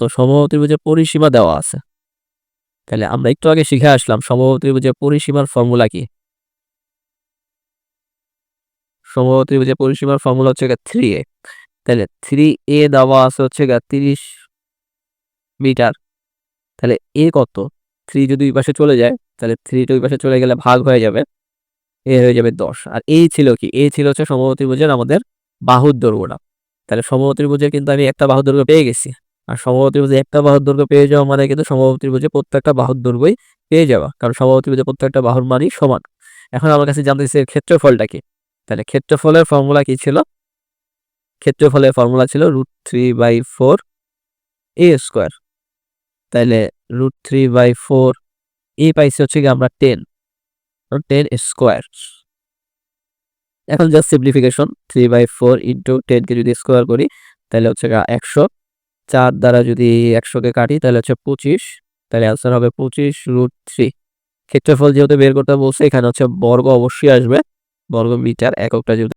তো সমবাহু পরিসীমা দেওয়া আছে। তাহলে আমরা একটু আগে শিখে আসলাম সমবাহু ত্রিভুজের পরিসীমার ফর্মুলা কি। সমবাহু ত্রিভুজের পরিসীমার ফর্মুলা হচ্ছে থ্রি এ তাহলে থ্রি এ দেওয়া আছে হচ্ছে তিরিশ মিটার। তাহলে এ কত? থ্রি যদি ওই পাশে চলে যায়, তাহলে থ্রিটা ওই পাশে চলে গেলে ভাগ হয়ে যাবে। এ হয়ে যাবে দশ। আর এই ছিল কি? এ ছিল হচ্ছে সমবাহু ত্রিভুজের আমাদের বাহুর দৈর্ঘ্যটা তাহলে সমবাহু ত্রিভুজের কিন্তু আমি একটা বাহুর দৈর্ঘ্য পেয়ে গেছি। আর সমবাহু ত্রিভুজে একটা বাহুর দৈর্ঘ্য পেয়ে যাওয়া মানে কিন্তু সমবাহু ত্রিভুজে প্রত্যেকটা বাহুর দৈর্ঘ্যই পেয়ে যাওয়া। কারণ সমবাহু ত্রিভুজে প্রত্যেকটা বাহুর মানই সমান। এখন আমার কাছে জানতে চাইছে ক্ষেত্রফলটা কি? তাহলে ক্ষেত্রফলের ফর্মুলা কি ছিল? ক্ষেত্রফলের ফর্মুলা ছিল root three by four A square. তাহলে root three by four A পাইছি হচ্ছে কি আমরা টেন। Ten square. এখন just simplification, three by four into টেনকে যদি স্কোয়ার করি তাহলে হচ্ছে একশো। চার দ্বারা যদি একশোকে কাটি, তাহলে হচ্ছে পঁচিশ। তাহলে অ্যান্সার হবে পঁচিশ রুট থ্রি ক্ষেত্রফল যেহেতু বের করতে বলছে, এখানে হচ্ছে বর্গ অবশ্যই আসবে। বর্গ মিটার এককটা যেহেতু